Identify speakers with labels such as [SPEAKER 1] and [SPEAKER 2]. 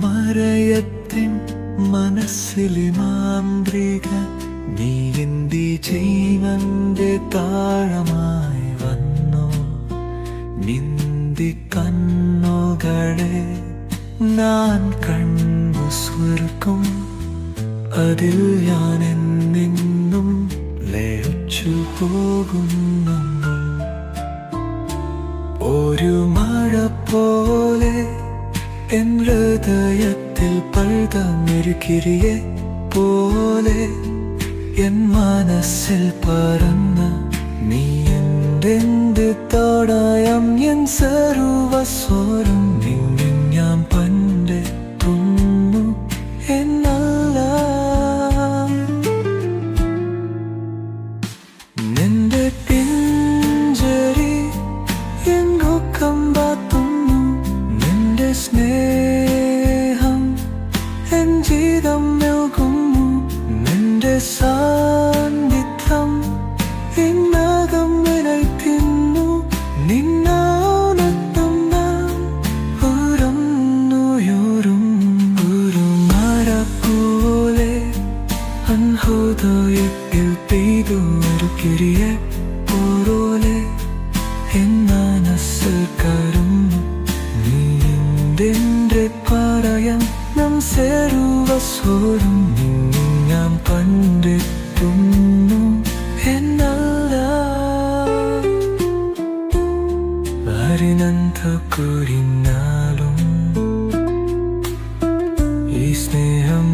[SPEAKER 1] കാരാണമരയത്തിൻ മനസ്സിലെ മാന്ത്രിക നീ എന്തി താഴമായി വന്നു. നിന്തി കണ്ണുകളെ ഞാൻ കണ്ണു സ്വർഗം അതിൽ ഞാൻ എന്നെന്നും ലയിച്ചു പോകുന്നു. ഒരു മഴ പോലെ എൻ ഹൃദയത്തിൽ പഴുതമെരുക്കിരിയെ പോലെ എൻ മനസ്സിൽ പറന്ന് சருவ சோரும். എന്തെന്റെ പറയാം നാം സെരുവ സോരും ഞാൻ കണ്ടെത്തുന്നു എന്നല്ല. അറിനന്ത കുരിന്നാലും ഈ സ്നേഹം